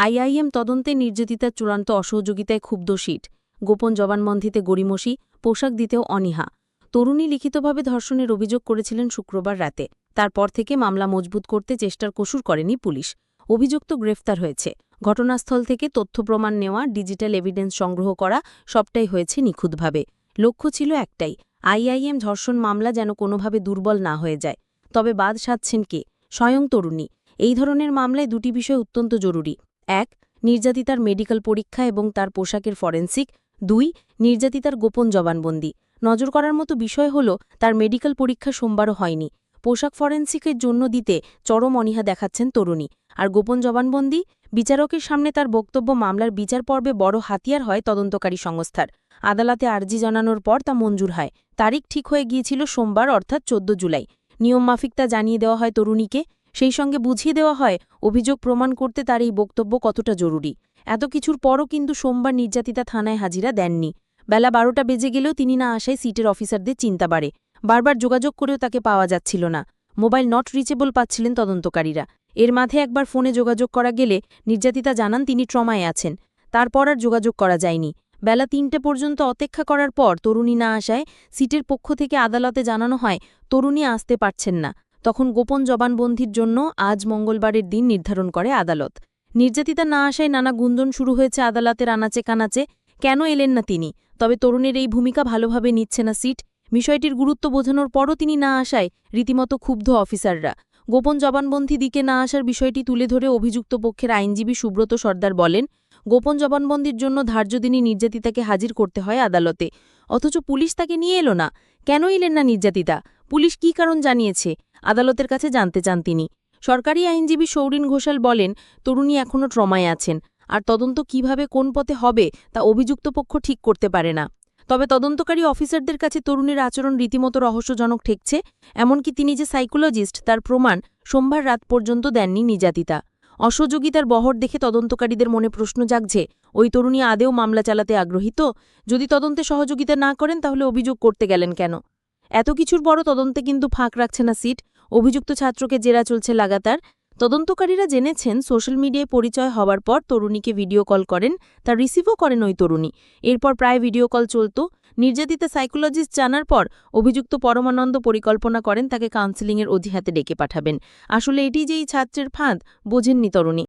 IIM তদন্তে নির্যাতিতার চূড়ান্ত অসহযোগিতায় ক্ষুব্ধ সিট গোপন জবানবন্ধিতে গড়িমসি, পোশাক দিতেও অনীহা। তরুণী লিখিতভাবে ধর্ষণের অভিযোগ করেছিলেন শুক্রবার রাতে। তারপর থেকে মামলা মজবুত করতে চেষ্টার কসুর করেনি পুলিশ। অভিযুক্ত গ্রেফতার হয়েছে। ঘটনাস্থল থেকে তথ্য প্রমাণ নেওয়া, ডিজিটাল এভিডেন্স সংগ্রহ করা সবটাই হয়েছে নিখুঁতভাবে। লক্ষ্য ছিল একটাই, আইআইএম ধর্ষণ মামলা যেন কোনোভাবে দুর্বল না হয়ে যায়। তবে বাদ সাধছেন কে? স্বয়ং তরুণী। এই ধরনের মামলায় দুটি বিষয় অত্যন্ত জরুরি। এক, নির্যাতিতার মেডিকেল পরীক্ষা এবং তার পোশাকের ফরেন্সিক। দুই, নির্যাতিতার গোপন জবানবন্দি। নজর করার মতো বিষয় হল, তার মেডিকেল পরীক্ষা সোমবারও হয়নি। পোশাক ফরেন্সিকের জন্য দিতে চরম অনীহা দেখাচ্ছেন তরুণী। আর গোপন জবানবন্দি? বিচারকের সামনে তার বক্তব্য মামলার বিচার পর্বে বড় হাতিয়ার হয় তদন্তকারী সংস্থার। আদালতে আর্জি জানানোর পর তা মঞ্জুর হয়। তারিখ ঠিক হয়ে গিয়েছিল সোমবার, অর্থাৎ চোদ্দ জুলাই। নিয়মমাফিক তা জানিয়ে দেওয়া হয় তরুণীকে। সেই সঙ্গে বুঝিয়ে দেওয়া হয়, অভিযোগ প্রমাণ করতে তার এই বক্তব্য কতটা জরুরি। এত কিছুর পরও কিন্তু সোমবার নির্যাতিতা থানায় হাজিরা দেননি। বেলা বারোটা বেজে গেলেও তিনি না আসায় সিটের অফিসারদের চিন্তা বাড়ে। বারবার যোগাযোগ করেও তাকে পাওয়া যাচ্ছিল না। মোবাইল নট রিচেবল পাচ্ছিলেন তদন্তকারীরা। এর মাঝে একবার ফোনে যোগাযোগ করা গেলে নির্যাতিতা জানান তিনি ট্রমায় আছেন। তারপর আর যোগাযোগ করা যায়নি। বেলা তিনটে পর্যন্ত অপেক্ষা করার পর তরুণী না আসায় সিটের পক্ষ থেকে আদালতে জানানো হয়, তরুণী আসতে পারছেন না। তখন গোপন জবানবন্দির জন্য আজ মঙ্গলবারের দিন নির্ধারণ করে আদালত। নির্যাতিতা না আসায় নানা গুঞ্জন শুরু হয়েছে আদালতের আনাচে কানাচে কেন এলেন না তিনি? তবে তরুণের এই ভূমিকা ভালোভাবে নিচ্ছে না সিট। বিষয়টির গুরুত্ব বোঝানোর পরও তিনি না আসায় রীতিমতো ক্ষুব্ধ অফিসাররা। গোপন জবানবন্দি দিকে না আসার বিষয়টি তুলে ধরে অভিযুক্ত পক্ষের আইনজীবী সুব্রত সর্দার বলেন, গোপন জবানবন্দির জন্য ধার্য দিনই নির্যাতিতাকে হাজির করতে হয় আদালতে। অথচ পুলিশ তাকে নিয়ে এলো না। কেন এলেন না নির্যাতিতা? পুলিশ কী কারণ জানিয়েছে? আদালতের কাছে জানতে চান তিনি। সরকারি আইনজীবী সৌরিন ঘোষাল বলেন, তরুণী এখনও ট্রমায় আছেন। আর তদন্ত কীভাবে কোন পথে হবে তা অভিযুক্ত পক্ষ ঠিক করতে পারে না। তবে তদন্তকারী অফিসারদের কাছে তরুণীর আচরণ রীতিমতো রহস্যজনক ঠেকছে, এমনকি তিনি যে সাইকোলজিস্ট, তার প্রমাণ সোমবার রাত পর্যন্ত দেননি নির্যাতিতা অসহযোগিতার বহর দেখে তদন্তকারীদের মনে প্রশ্ন জাগছে, ওই তরুণী আদেও মামলা চালাতে আগ্রহী তো? যদি তদন্তে সহযোগিতা না করেন তাহলে অভিযোগ করতে গেলেন কেন? এত কিছুর বড় তদন্তে কিন্তু ফাঁক রাখছে না সিট। অভিযুক্ত ছাত্রকে জেরা চলছে লাগাতার। তদন্তকারীরা জেনেছেন, সোশ্যাল মিডিয়ায় পরিচয় হওয়ার পর তরুণীকে ভিডিও কল করেন তা রিসিভও করেন ওই তরুণী। এরপর প্রায় ভিডিও কল চলত। নির্যাতিতা সাইকোলজিস্ট জানার পর অভিযুক্ত পরমানন্দ পরিকল্পনা করেন, তাকে কাউন্সেলিংয়ের অজিহাতে ডেকে পাঠাবেন। আসলে এটি যেই ছাত্রের ফাঁদ, বোঝেননি তরুণী।